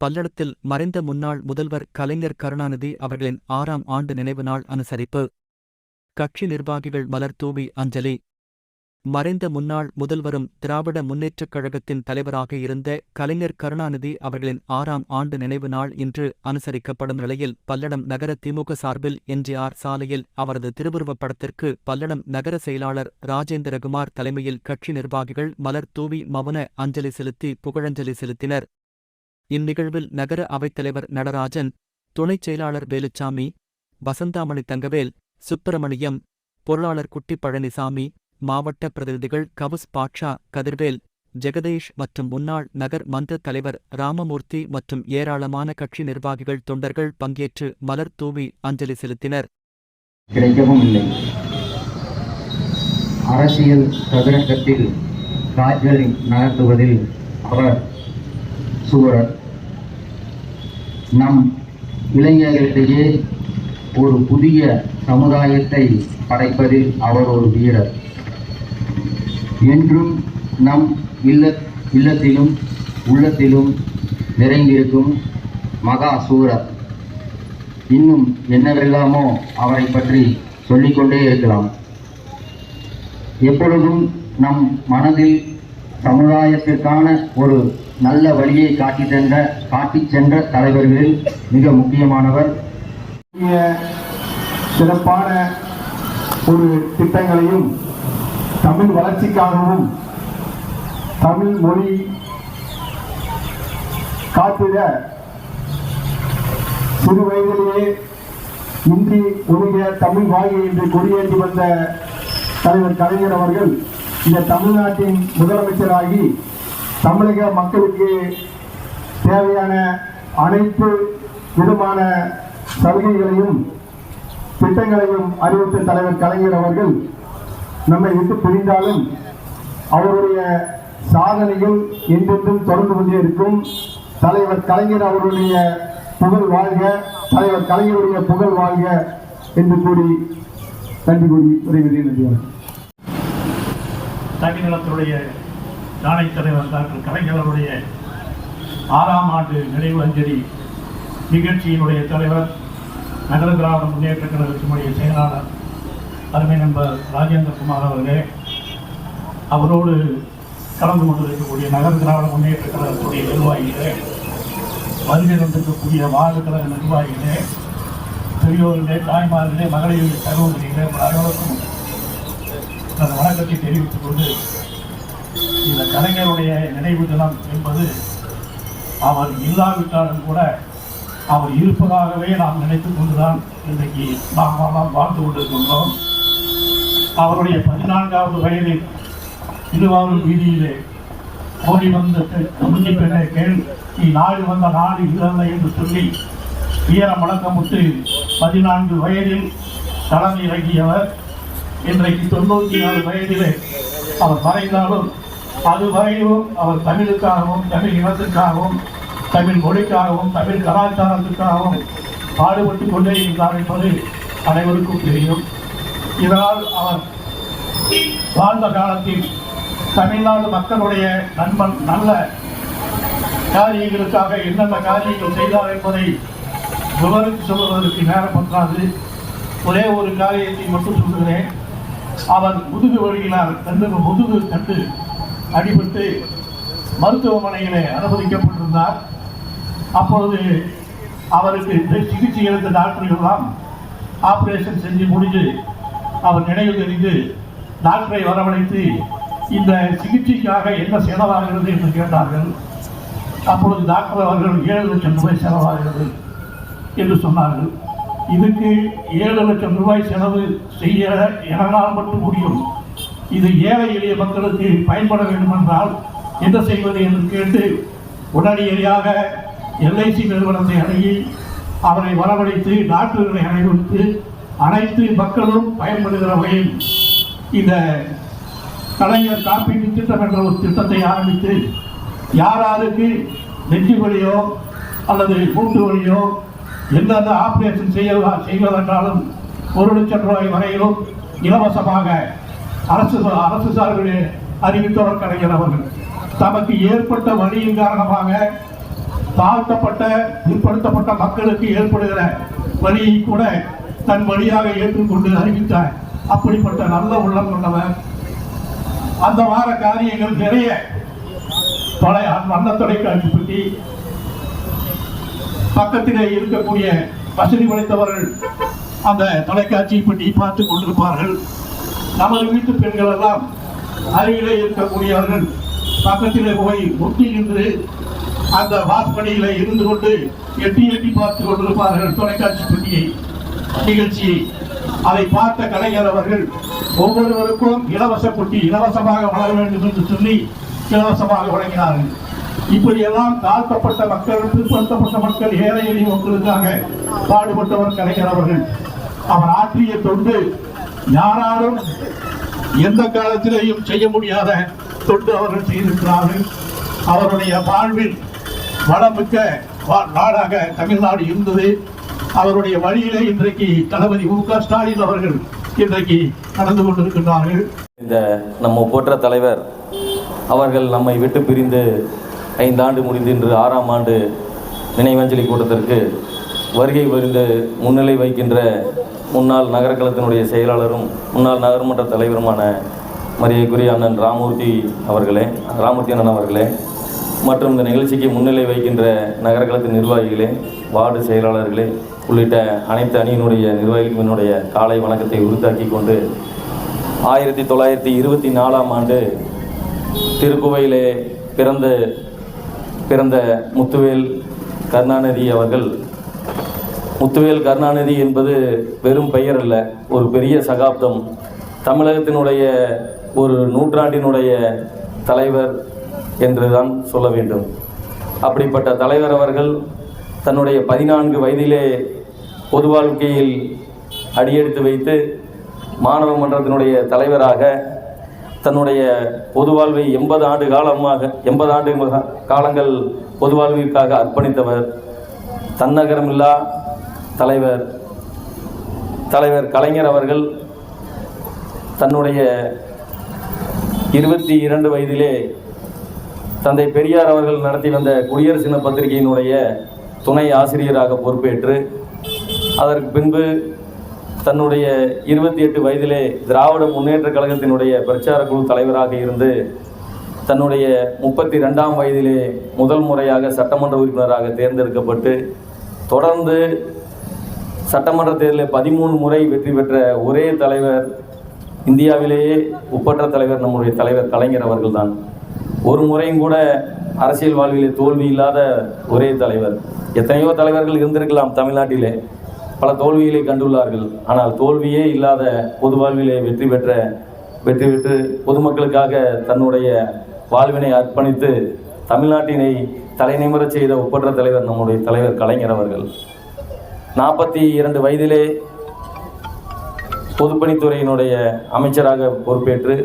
பல்லடத்தில் மறைந்த முன்னாள் முதல்வர் கலைஞர் கருணாநிதி அவர்களின் ஆறாம் ஆண்டு நினைவு நாள் அனுசரிப்பு. கட்சி நிர்வாகிகள் மலர் தூவி அஞ்சலி. மறைந்த முன்னாள் முதல்வரும் திராவிட முன்னேற்றக் கழகத்தின் தலைவராக இருந்த கலைஞர் கருணாநிதி அவர்களின் ஆறாம் ஆண்டு நினைவு நாள் இன்று அனுசரிக்கப்படும் நிலையில் பல்லடம் நகர திமுக சார்பில் எம்ஜிஆர் சாலையில் அவரது திருவுருவப் படத்திற்கு பல்லடம் நகர செயலாளர் ராஜேந்திரகுமார் தலைமையில் கட்சி நிர்வாகிகள் மலர் தூவி மவுன அஞ்சலி செலுத்தி புகழஞ்சலி செலுத்தினர். இந்நிகழ்வில் நகர அவைத்தலைவர் நடராஜன் துணைச் செயலாளர் வேலுச்சாமி வசந்தாமணி தங்கவேல் சுப்பிரமணியம் பொருளாளர் குட்டி பழனிசாமி மாவட்ட பிரதிநிதிகள் கவுஸ் பாட்ஷா கதிர்வேல் ஜெகதீஷ் மற்றும் முன்னாள் நகர் மன்ற தலைவர் ராமமூர்த்தி மற்றும் ஏராளமான கட்சி நிர்வாகிகள் தொண்டர்கள் பங்கேற்று மலர் தூவி அஞ்சலி செலுத்தினர். கிடைக்கவும் இல்லை. அரசியல் சதுரங்கத்தில் காய்ச்சல் நகர்த்துவதில் அவர் சுவரர் நம் இளைஞர்களிடையே ஒரு புதிய சமுதாயத்தை படைப்பதில் அவர் ஒரு வீரர். என்றும் நம் இல்ல இல்லத்திலும் உள்ளத்திலும் நிறைந்திருக்கும் மகா சூரர். இன்னும் என்னவெல்லாமோ அவரை பற்றி சொல்லிக்கொண்டே இருக்கலாம். எப்பொழுதும் நம் மனதில் சமுதாயத்திற்கான ஒரு நல்ல வழியை காட்டி சென்ற காட்டி சென்ற தலைவர்களில் மிக முக்கியமானவர். புதிய சிறப்பான ஒரு திட்டங்களையும் தமிழ் வளர்ச்சிக்காகவும் தமிழ் மொழி காத்திட சிறு வயதிலேயே இந்தி ஒருங்கிய தமிழ் வாழ்கை என்று கொடியேற்றி வந்த தலைவர் கலைஞர் அவர்கள் இந்த தமிழ்நாட்டின் முதலமைச்சராகி தமிழக மக்களுக்கு தேவையான அனைத்து விதமான சலுகைகளையும் திட்டங்களையும் அறிவித்த தலைவர் கலைஞர் அவர்கள் நம்மை விட்டு பிரிந்தாலும் அவருடைய சாதனைகள் என்றென்றும் தொடர்ந்து கொண்டே இருக்கும். தலைவர் கலைஞர் அவருடைய புகழ் வாழ்க தலைவர் கலைஞருடைய புகழ் வாழ்க என்று கூறி நன்றி கூறி உரைகிறேன் நன்றி வணக்கம். நிலத்துடைய நாணய தலைவர் டாக்டர் கலைஞருடைய ஆறாம் ஆண்டு நினைவு அஞ்சலி நிகழ்ச்சியினுடைய தலைவர் நகர திராவிட முன்னேற்ற கழகத்தினுடைய செயலாளர் அருமை நண்பர் ராஜேந்திரகுமார் அவர்களே அவரோடு கலந்து கொண்டிருக்கக்கூடிய நகர திராவிட முன்னேற்ற கழகத்துடைய நிர்வாகிகளே வருகிறந்திருக்கக்கூடிய வார்டு கழக நிர்வாகிகளே பெரியோர்களே தாய்மார்களே மகளிர் சகோதரிகளே உங்கள் அனைவருக்கும் அந்த வணக்கத்தை தெரிவித்துக் கொண்டு இந்த கலைஞருடைய நினைவு தினம் என்பது அவர் இல்லாவிட்டாலும் கூட அவர் இருப்பதாகவே நாம் நினைத்துக் கொண்டுதான் இன்றைக்கு நாம் எல்லாம் வாழ்ந்து கொண்டிருக்கின்றோம். அவருடைய பதினான்காவது வயதில் திருவாரூர் வீதியிலே ஓடி வந்த முன்னி பெண்ணை கேள் நீ நாடு வந்த நாடு இல்லை என்று சொல்லி வீர முழக்கமுட்டு பதினான்கு வயதில் களம் இறங்கியவர். இன்றைக்கு தொண்ணூற்றி நாலு வயதிலே அவர் மறைந்தாலும் அதுவரையிலும் அவர் தமிழுக்காகவும் தமிழ் இனத்துக்காகவும் தமிழ் மொழிக்காகவும் தமிழ் கலாச்சாரத்துக்காகவும் பாடுபட்டு கொண்டே இருந்தார் என்பது அனைவருக்கும் தெரியும். இதனால் அவர் வாழ்ந்த காலத்தில் தமிழ்நாடு மக்களுடைய நண்பன் நல்ல காரியங்களுக்காக என்னென்ன காரியங்கள் செய்தார் என்பதை விவரித்து சொல்வதற்கு நேரம் பற்றாது ஒரே ஒரு காரியத்தை மட்டும் சொல்கிறேன் அவர் முதுகு வழியினால் கண்டு முதுகு கண்டு அடிபட்டு மருத்துவமனையிலே அனுமதிக்கப்பட்டிருந்தார். அப்பொழுது அவருக்கு சிகிச்சை எடுத்த டாக்டர்கள்லாம் ஆப்ரேஷன் செஞ்சு முடிஞ்சு அவர் நினைவு தெரிந்து டாக்டரை வரவழைத்து இந்த சிகிச்சைக்காக என்ன செலவாகிறது என்று கேட்டார்கள். அப்பொழுது டாக்டர் அவர்கள் ஏழு லட்சம் ரூபாய் செலவாகிறது என்று சொன்னார்கள். இதுக்கு ஏழு லட்சம் ரூபாய் செலவு செய்ய என்னால் மட்டும் முடியும். இது ஏழை எளிய மக்களுக்கு பயன்பட வேண்டுமென்றால் என்ன செய்வது என்று கேட்டு உடனடியாக எல்ஐசி நிறுவனத்தை அணுகி அவரை வரவழைத்து டாக்டர்களை அழைத்து அனைத்து மக்களும் பயன்படுகிற வகையில் இந்த கலைஞர் காப்பீட்டு திட்டம் என்ற ஒரு திட்டத்தை ஆரம்பித்து யார் யாருக்கு நெஞ்சு வழியோ அல்லது மூட்டு வழியோ எந்தெந்த ஆபரேஷன் செய்ய செய்வதென்றாலும் ஒரு லட்சம் ரூபாய் வரையிலும் இலவசமாக அரசு அரசு சார்பில் அறிவித்தவர் கலைஞர் அவர்கள். தமக்கு ஏற்பட்ட வழியின் காரணமாக தாழ்த்தப்பட்ட பிற்படுத்தப்பட்ட மக்களுக்கு ஏற்படுகிற வழியை கூட தன் வழியாக ஏற்றுக்கொண்டு அறிவித்தார் அப்படிப்பட்ட நல்ல உள்ளம் கொண்டவர். அந்த வார காரியங்கள் நிறைய தொலை வண்ண தொலைக்காட்சி பற்றி பக்கத்திலே இருக்கக்கூடிய வசதி படைத்தவர்கள் அந்த தொலைக்காட்சியை பற்றி பார்த்து கொண்டிருப்பார்கள். நமது வீட்டு பெண்கள் எல்லாம் அருகிலே இருக்கக்கூடியவர்கள். பக்கத்திலே போய் ஒட்டி நின்று அந்த வாசப்படியில இருந்து கொண்டு எட்டி எட்டி பார்த்து கொண்டிருப்பார்கள் தொலைக்காட்சி பெட்டியை நிகழ்ச்சியை. அதை பார்த்த கலைஞர் அவர்கள் ஒவ்வொருவருக்கும் இலவச பொட்டி இலவசமாக வளர வேண்டும் என்று சொல்லி இலவசமாக வழங்கினார்கள். இப்படியெல்லாம் தாழ்த்தப்பட்ட மக்கள் பிற்படுத்தப்பட்ட மக்கள் ஏழை எளிய மக்களுக்காக பாடுபட்டவர் கலைஞர் அவர்கள். அவர் ஆற்றிய தொண்டு யாராலும் எந்த காலத்திலேயும் செய்ய முடியாத தொண்டு அவர்கள் செய்திருக்கிறார்கள். அவருடைய வாழ்வில் வளமிக்க நாடாக தமிழ்நாடு இருந்தது. அவருடைய வழியிலே இன்றைக்கு தளபதி மு க ஸ்டாலின் அவர்கள் இன்றைக்கு நடந்து கொண்டிருக்கின்றார்கள். இந்த நம்ம போற்ற தலைவர் அவர்கள் நம்மை விட்டு பிரிந்து ஐந்தாண்டு முடிந்து இன்று ஆறாம் ஆண்டு நினைவஞ்சலி கூட்டத்திற்கு வருகை புரிந்து முன்னிலை வைக்கின்ற முன்னாள் நகரக்கழகத்தினுடைய செயலாளரும் முன்னாள் நகர்மன்ற தலைவருமான மரியாதைக்குரிய அண்ணன் ராமூர்த்தி அவர்களே ராமூர்த்தி அண்ணன் அவர்களே மற்றும் இந்த நிகழ்ச்சிக்கு முன்னிலை வைக்கின்ற நகரக்கழகத்தின் நிர்வாகிகளே வார்டு செயலாளர்களே உள்ளிட்ட அனைத்து அணியினுடைய நிர்வாகிகளுக்கும் என்னுடைய காலை வணக்கத்தை உறுத்தாக்கி கொண்டு ஆயிரத்தி தொள்ளாயிரத்தி இருபத்தி நாலாம் ஆண்டு திருக்குவையிலே பிறந்த பிறந்த முத்துவேல் கருணாநிதி அவர்கள். முத்துவேல் கருணாநிதி என்பது வெறும் பெயர் அல்ல ஒரு பெரிய சகாப்தம். தமிழகத்தினுடைய ஒரு நூற்றாண்டினுடைய தலைவர் என்று தான் சொல்ல வேண்டும். அப்படிப்பட்ட தலைவர் அவர்கள் தன்னுடைய பதினான்கு வயதிலே பொது வாழ்க்கையில் அடியெடுத்து வைத்து மாணவ மன்றத்தினுடைய தலைவராக தன்னுடைய பொது வாழ்வை எண்பது ஆண்டு காலமாக எண்பது ஆண்டு காலங்கள் பொது வாழ்விற்காக அர்ப்பணித்தவர் தன்னகரமில்லா தலைவர் தலைவர் கலைஞர் அவர்கள் தன்னுடைய இருபத்தி இரண்டு வயதிலே தந்தை பெரியார் அவர்கள் நடத்தி வந்த குடியரசு தின பத்திரிகையினுடைய துணை ஆசிரியராக பொறுப்பேற்று அதற்கு பின்பு தன்னுடைய இருபத்தி எட்டு வயதிலே திராவிட முன்னேற்ற கழகத்தினுடைய பிரச்சார குழு தலைவராக இருந்து தன்னுடைய முப்பத்தி ரெண்டாம் வயதிலே முதல் முறையாக சட்டமன்ற உறுப்பினராக தேர்ந்தெடுக்கப்பட்டு தொடர்ந்து சட்டமன்ற தேர்தலில் பதிமூணு முறை வெற்றி பெற்ற ஒரே தலைவர் இந்தியாவிலேயே ஒப்பற்ற தலைவர் நம்முடைய தலைவர் கலைஞர் அவர்கள்தான். ஒரு முறையும் கூட அரசியல் வாழ்விலே தோல்வி இல்லாத ஒரே தலைவர். எத்தனையோ தலைவர்கள் இருந்திருக்கலாம் தமிழ்நாட்டிலே. பல தோல்விகளை கண்டுள்ளார்கள். ஆனால் தோல்வியே இல்லாத பொது வாழ்விலே வெற்றி பெற்ற வெற்றி பெற்று பொதுமக்களுக்காக தன்னுடைய வாழ்வினை அர்ப்பணித்து தமிழ்நாட்டினை தலைநிமிரச் செய்த ஒப்பற்ற தலைவர் நம்முடைய தலைவர் கலைஞர் அவர்கள். நாற்பத்தி இரண்டு வயதிலே பொதுப்பணித்துறையினுடைய அமைச்சராக பொறுப்பேற்று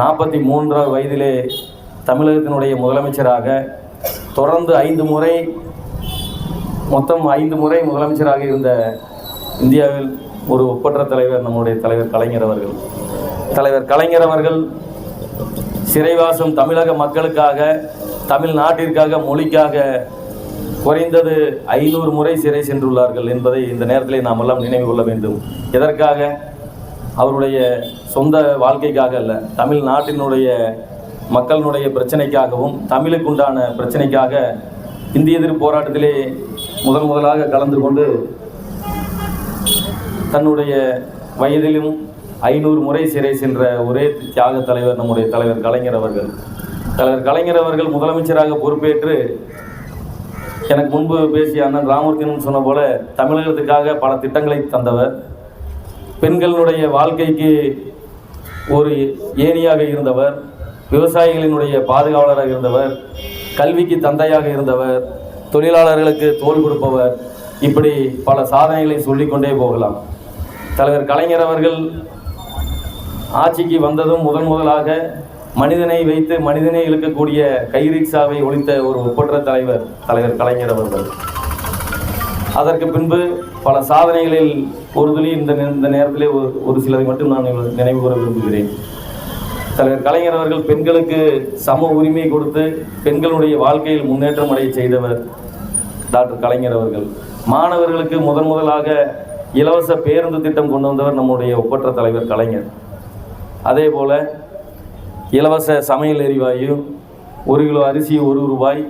நாற்பத்தி மூன்றாவது வயதிலே தமிழகத்தினுடைய முதலமைச்சராக தொடர்ந்து ஐந்து முறை மொத்தம் ஐந்து முறை முதலமைச்சராக இருந்த இந்தியாவில் ஒரு ஒப்பற்ற தலைவர் நம்முடைய தலைவர் கலைஞர் அவர்கள். தலைவர் கலைஞர் அவர்கள் சிறைவாசம் தமிழக மக்களுக்காக தமிழ்நாட்டிற்காக மொழிக்காக குறைந்தது ஐநூறு முறை சிறை சென்றுள்ளார்கள் என்பதை இந்த நேரத்திலே நாம் எல்லாம் நினைவு கொள்ள வேண்டும். எதற்காக? அவருடைய சொந்த வாழ்க்கைக்காக அல்ல தமிழ்நாட்டினுடைய மக்களினுடைய பிரச்சனைக்காகவும் தமிழுக்குண்டான பிரச்சனைக்காக இந்திய எதிர்ப்பு போராட்டத்திலே முதல் முதலாக கலந்து கொண்டு தன்னுடைய வயதிலும் ஐநூறு முறை சிறை சென்ற ஒரே தியாக தலைவர் நம்முடைய தலைவர் கலைஞர் அவர்கள். தலைவர் கலைஞர் அவர்கள் முதலமைச்சராக பொறுப்பேற்று எனக்கு முன்பு பேசிய அண்ணன் ராமூர்த்தினும் சொன்ன போல தமிழகத்துக்காக பல திட்டங்களை தந்தவர். பெண்களுடைய வாழ்க்கைக்கு ஒரு ஏணியாக இருந்தவர். விவசாயிகளினுடைய பாதுகாவலராக இருந்தவர். கல்விக்கு தந்தையாக இருந்தவர். தொழிலாளர்களுக்கு தோள் கொடுப்பவர். இப்படி பல சாதனைகளை சொல்லிக்கொண்டே போகலாம். தலைவர் கலைஞர் அவர்கள் ஆட்சிக்கு வந்ததும் முதன் முதலாக மனிதனை வைத்து மனிதனை இழுக்கக்கூடிய கைரிக்ஷாவை ஒழித்த ஒரு ஒப்பற்ற தலைவர் தலைவர் கலைஞர் அவர்கள். அதற்கு பின்பு பல சாதனைகளில் ஒரு துளி இந்த நே- இந்த நேரத்திலே ஒரு ஒரு சிலரை மட்டும் நான் நினைவு கூற விரும்புகிறேன். தலைவர் கலைஞர் அவர்கள் பெண்களுக்கு சம உரிமை கொடுத்து பெண்களுடைய வாழ்க்கையில் முன்னேற்றம் அடைய செய்தவர் டாக்டர் கலைஞர் அவர்கள். மாணவர்களுக்கு முதன் முதலாக இலவச பேருந்து திட்டம் கொண்டு வந்தவர் நம்முடைய ஒப்பற்ற தலைவர் கலைஞர். அதே போல் இலவச சமையல் எரிவாயு ஒரு கிலோ அரிசி ஒரு ரூபாய்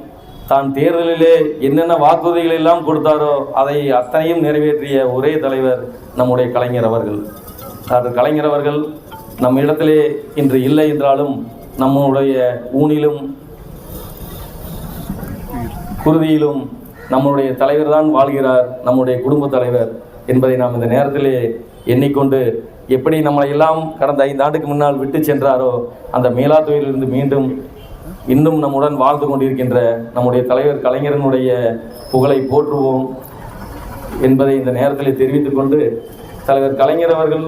தான் தேர்தலிலே என்னென்ன வாக்குறுதிகள் எல்லாம் கொடுத்தாரோ அதை அத்தனையும் நிறைவேற்றிய ஒரே தலைவர் நம்முடைய கலைஞர் அவர்கள். டாக்டர் கலைஞர் அவர்கள் நம் இடத்திலே இன்று இல்லை என்றாலும் நம்முடைய ஊனிலும் குருதியிலும் நம்முடைய தலைவர் தான் வாழ்கிறார் நம்முடைய குடும்ப தலைவர் என்பதை நாம் இந்த நேரத்திலே எண்ணிக்கொண்டு எப்படி நம்மளை எல்லாம் கடந்த ஐந்து ஆண்டுக்கு முன்னால் விட்டு சென்றாரோ அந்த மேலாத்துறையிலிருந்து மீண்டும் இன்னும் நம்முடன் வாழ்ந்து கொண்டிருக்கின்ற நம்முடைய தலைவர் கலைஞரனுடைய புகழை போற்றுவோம் என்பதை இந்த நேரத்தில் தெரிவித்துக் கொண்டு தலைவர் கலைஞர் அவர்கள்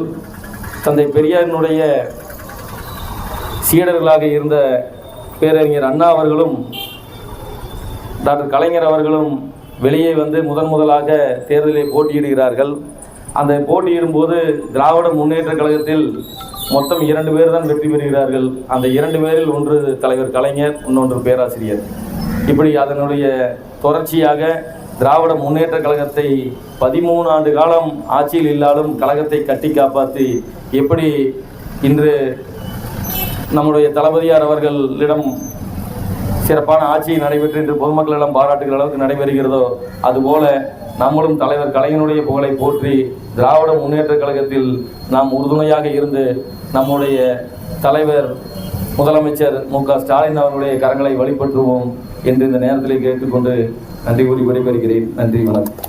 தந்தை பெரியாரினுடைய சீடர்களாக இருந்த பேரறிஞர் அண்ணா அவர்களும் டாக்டர் கலைஞர் அவர்களும் வெளியே வந்து முதன் முதலாக தேர்தலில் போட்டியிடுகிறார்கள். அந்த போட்டியிடும்போது திராவிட முன்னேற்ற கழகத்தில் மொத்தம் இரண்டு பேர் தான் வெற்றி பெறுகிறார்கள். அந்த இரண்டு பேரில் ஒன்று தலைவர் கலைஞர் இன்னொன்று பேராசிரியர். இப்படி அதனுடைய தொடர்ச்சியாக திராவிட முன்னேற்ற கழகத்தை பதிமூணு ஆண்டு காலம் ஆட்சியில் இல்லாலும் கழகத்தை கட்டி காப்பாற்றி எப்படி இன்று நம்முடைய தளபதியார் அவர்களிடம் சிறப்பான ஆட்சி நடைபெற்று இன்று பொதுமக்களிடம் பாராட்டுகிற அளவுக்கு நடைபெறுகிறதோ அதுபோல நம்மளும் தலைவர் கலைஞனுடைய புகழை போற்றி திராவிட முன்னேற்ற கழகத்தில் நாம் உறுதுணையாக இருந்து நம்முடைய தலைவர் முதலமைச்சர் மு க ஸ்டாலின் அவர்களுடைய கரங்களை வழிபற்றுவோம் என்று இந்த நேரத்தில் கேட்டுக்கொண்டு நன்றி கூறி விடைபெறுகிறேன். நன்றி வணக்கம்.